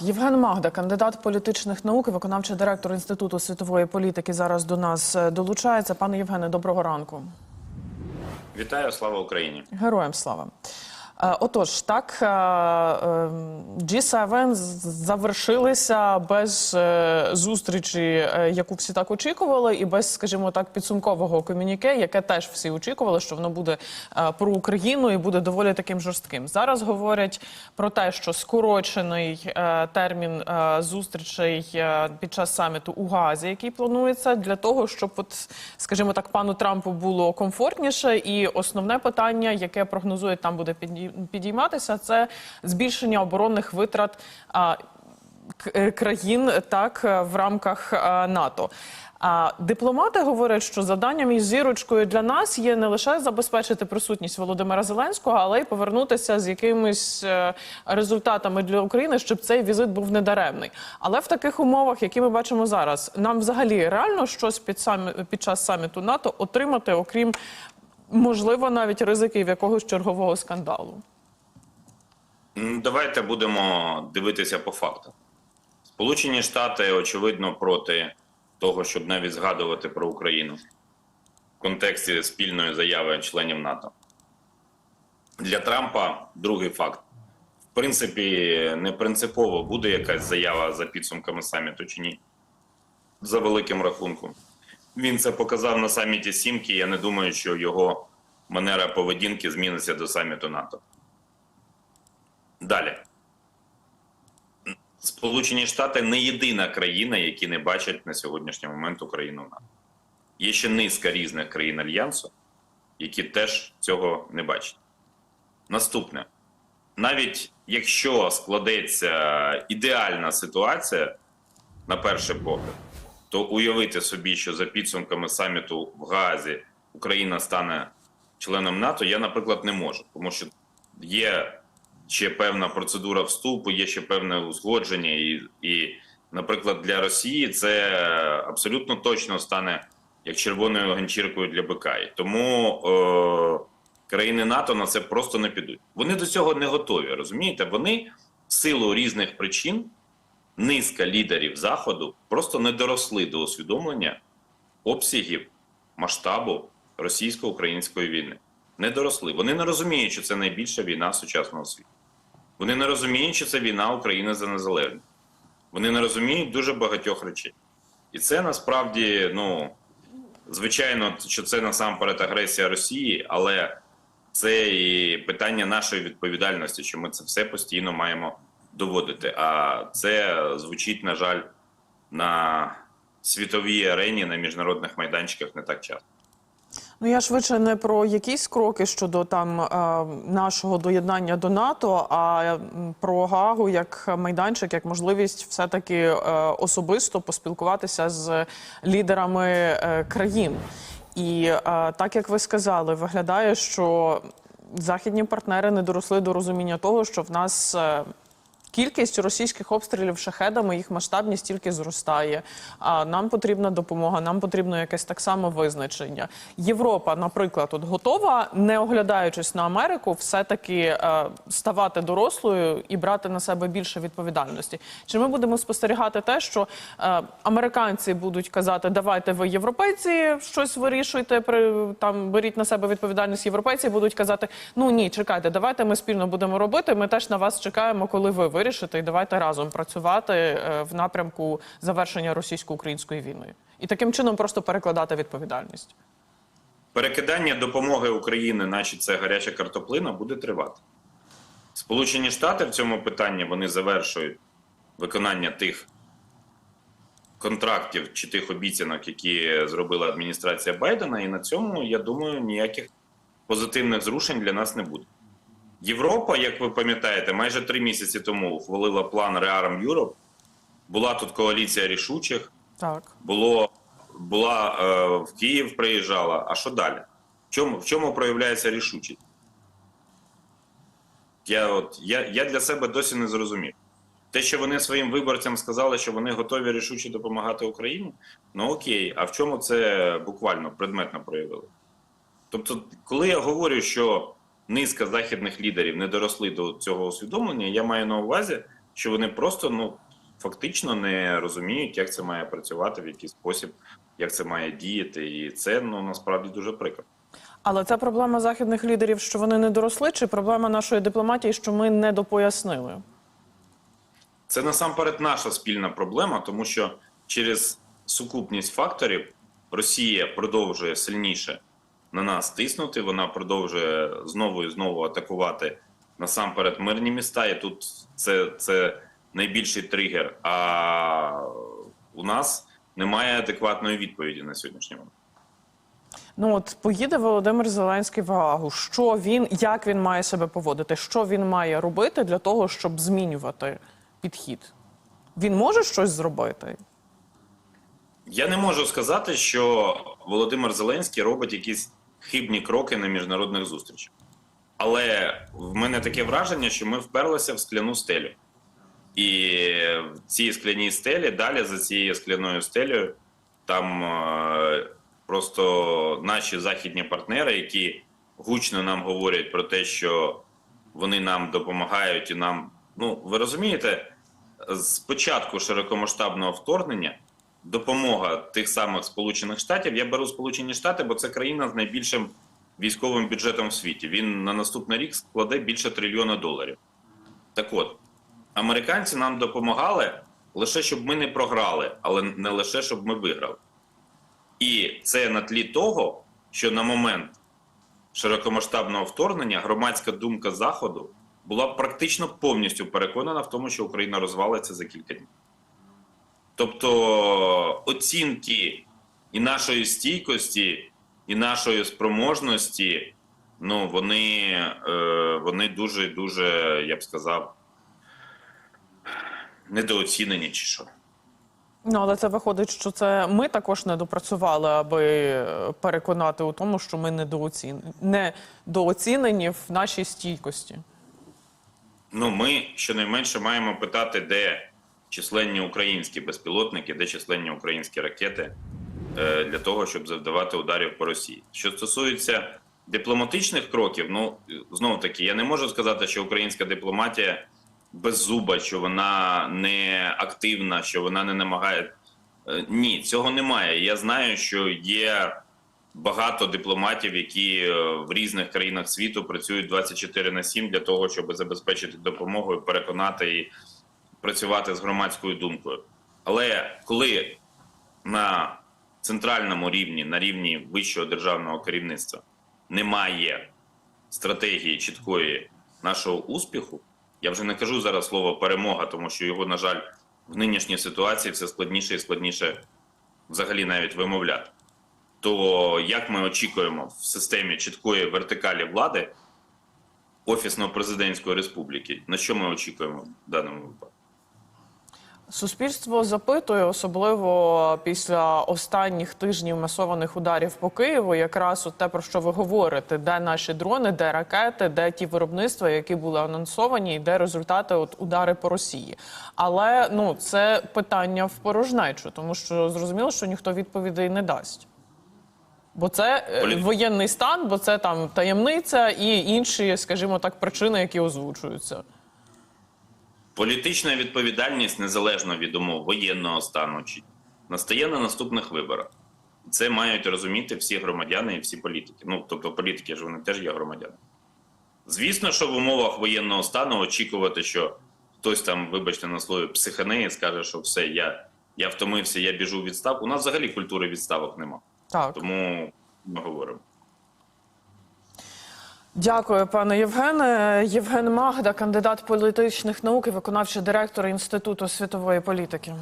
Євген Магда, кандидат політичних наук і виконавчий директор Інституту світової політики, зараз до нас е, долучається. Пане Євгене, доброго ранку. Вітаю, слава Україні! Героям слава. Е, Отож, так е, е, G7 завершилися без зустрічі, яку всі так очікували, і без, скажімо так, підсумкового комюніке, яке теж всі очікували, що воно буде про Україну і буде доволі таким жорстким. Зараз говорять про те, що скорочений термін зустрічей під час саміту у Газі, який планується, для того, щоб, от, скажімо так, пану Трампу було комфортніше. І основне питання, яке прогнозують, там буде підні- підійматися, це збільшення оборонних витрат е, країн так е, в рамках е, НАТО. А дипломати говорять, що завданням із зірочкою для нас є не лише забезпечити присутність Володимира Зеленського, але й повернутися з якимись результатами для України, щоб цей візит був недаремний. Але в таких умовах, які ми бачимо зараз, нам взагалі реально щось під самі під час саміту НАТО отримати, окрім можливо навіть ризиків якогось чергового скандалу. Давайте будемо дивитися по фактам. Сполучені Штати, очевидно, проти того, щоб навіть згадувати про Україну в контексті спільної заяви членів НАТО. Для Трампа другий факт. В принципі, не принципово буде якась заява за підсумками саміту чи ні. За великим рахунком. Він це показав на саміті Сімки. Я не думаю, що його манера поведінки зміниться до саміту НАТО. Далі. Сполучені Штати не єдина країна, які не бачать на сьогоднішній момент Україну НАТО. Є ще низка різних країн Альянсу, які теж цього не бачать. Наступне. Навіть якщо складеться ідеальна ситуація, на перший погляд, то уявити собі, що за підсумками саміту в Газі Україна стане членом НАТО, я, наприклад, не можу, тому що є ще певна процедура вступу, є ще певне узгодження, і, і наприклад, для Росії це абсолютно точно стане як червоною ганчіркою для БК. І Тому е, країни НАТО на це просто не підуть. Вони до цього не готові. Розумієте? Вони в силу різних причин, низка лідерів Заходу просто не доросли до усвідомлення обсягів масштабу російсько-української війни. Не доросли. Вони не розуміють, що це найбільша війна сучасного світу. Вони не розуміють, що це війна України за незалежність. Вони не розуміють дуже багатьох речей. І це насправді, ну, звичайно, що це насамперед агресія Росії, але це і питання нашої відповідальності, що ми це все постійно маємо доводити. А це звучить, на жаль, на світовій арені, на міжнародних майданчиках не так часто. Ну я швидше не про якісь кроки щодо там е, нашого доєднання до НАТО, а про Гагу як майданчик, як можливість все таки е, особисто поспілкуватися з лідерами е, країн. І так як ви сказали, виглядає, що західні партнери не доросли до розуміння того, що в нас. Кількість російських обстрілів шахедами, їх масштабність тільки зростає. А нам потрібна допомога, нам потрібно якесь так само визначення. Європа, наприклад, от готова, не оглядаючись на Америку, все-таки е, ставати дорослою і брати на себе більше відповідальності. Чи ми будемо спостерігати те, що е, американці будуть казати, давайте ви європейці щось вирішуйте, при там беріть на себе відповідальність. Європейці будуть казати, ну ні, чекайте, давайте ми спільно будемо робити. Ми теж на вас чекаємо, коли ви вирішите, і давайте разом працювати е, в напрямку завершення російсько-української війни. І таким чином просто перекладати відповідальність. Перекидання допомоги Україні, наче це гаряча картоплина, буде тривати. Сполучені Штати в цьому питанні вони завершують виконання тих контрактів чи тих обіцянок, які зробила адміністрація Байдена, і на цьому, я думаю, ніяких позитивних зрушень для нас не буде. Європа, як ви пам'ятаєте, майже три місяці тому ухвалила план Rearm Europe. Була тут коаліція рішучих, Так. було була е, в Київ, приїжджала. А що далі? В чому в чому проявляється рішучість? Я от я, я для себе досі не зрозумів. Те, що вони своїм виборцям сказали, що вони готові рішуче допомагати Україні, ну окей, а в чому це буквально предметно проявили? Тобто, коли я говорю, що низка західних лідерів не доросли до цього усвідомлення, я маю на увазі що вони просто ну фактично не розуміють, як це має працювати, в який спосіб, як це має діяти, і це ну насправді дуже прикро. Але це проблема західних лідерів, що вони не доросли, чи проблема нашої дипломатії, що ми не допояснили? Це насамперед наша спільна проблема, тому що через сукупність факторів Росія продовжує сильніше на нас тиснути. Вона продовжує знову і знову атакувати насамперед мирні міста. І тут це, це найбільший тригер. А у нас немає адекватної відповіді на сьогоднішній момент. Ну от поїде Володимир Зеленський в Гаагу. Що він, як він має себе поводити? Що він має робити для того, щоб змінювати підхід? Він може щось зробити? Я не можу сказати, що Володимир Зеленський робить якісь хибні кроки на міжнародних зустрічах. Але в мене таке враження, що ми вперлися в скляну стелю. І в цій скляній стелі, далі за цією скляною стелею, там е, просто наші західні партнери, які гучно нам говорять про те, що вони нам допомагають і нам. Ну, ви розумієте, з початку широкомасштабного вторгнення допомога тих самих Сполучених Штатів. Я беру Сполучені Штати, бо це країна з найбільшим військовим бюджетом в світі. Він на наступний рік складе більше трильйона доларів. Так от, американці нам допомагали лише щоб ми не програли, але не лише щоб ми виграли. І це на тлі того, що на момент широкомасштабного вторгнення громадська думка Заходу була практично повністю переконана в тому, що Україна розвалиться за кілька днів. Тобто оцінки і нашої стійкості, і нашої спроможності, ну вони, е, вони дуже дуже, я б сказав, недооцінені чи що. Ну але це виходить, що це ми також не допрацювали, аби е, переконати у тому, що ми недооцін... недооцінені в нашій стійкості. Ну, ми щонайменше маємо питати, де численні українські безпілотники, де численні українські ракети е, для того, щоб завдавати ударів по Росії. Що стосується дипломатичних кроків, ну знову таки, я не можу сказати, що українська дипломатія беззуба, що вона не активна, що вона не намагає. Е, Ні, цього немає. Я знаю, що є багато дипломатів, які е, в різних країнах світу працюють 24 на 7 для того, щоб забезпечити допомогу, і переконати і працювати з громадською думкою. Але коли на центральному рівні, на рівні вищого державного керівництва, немає стратегії чіткої нашого успіху, я вже не кажу зараз слово перемога, тому що його, на жаль, в нинішній ситуації все складніше і складніше взагалі навіть вимовляти. То як ми очікуємо в системі чіткої вертикалі влади офісно-президентської республіки, на що ми очікуємо в даному випадку? Суспільство запитує, особливо після останніх тижнів масованих ударів по Києву, якраз от те, про що ви говорите, де наші дрони, де ракети, де ті виробництва, які були анонсовані, і де результати от удари по Росії. Але ну це питання в порожнечу, тому що зрозуміло, що ніхто відповідей не дасть. Бо це е, Полі- воєнний стан, бо це там таємниця і інші, скажімо так, причини, які озвучуються. Політична відповідальність незалежно від умов воєнного стану чи настає на наступних виборах. Це мають розуміти всі громадяни і всі політики. Ну тобто, політики ж вони теж є громадяни. Звісно, що в умовах воєнного стану очікувати, що хтось там, вибачте на слові, психанеї скаже, що все, я, я втомився, я біжу в відставку. У нас взагалі культури відставок нема. Так. Тому ми говоримо. Дякую, пане Євгене. Євген Магда, кандидат політичних наук і виконавчий директор Інституту світової політики.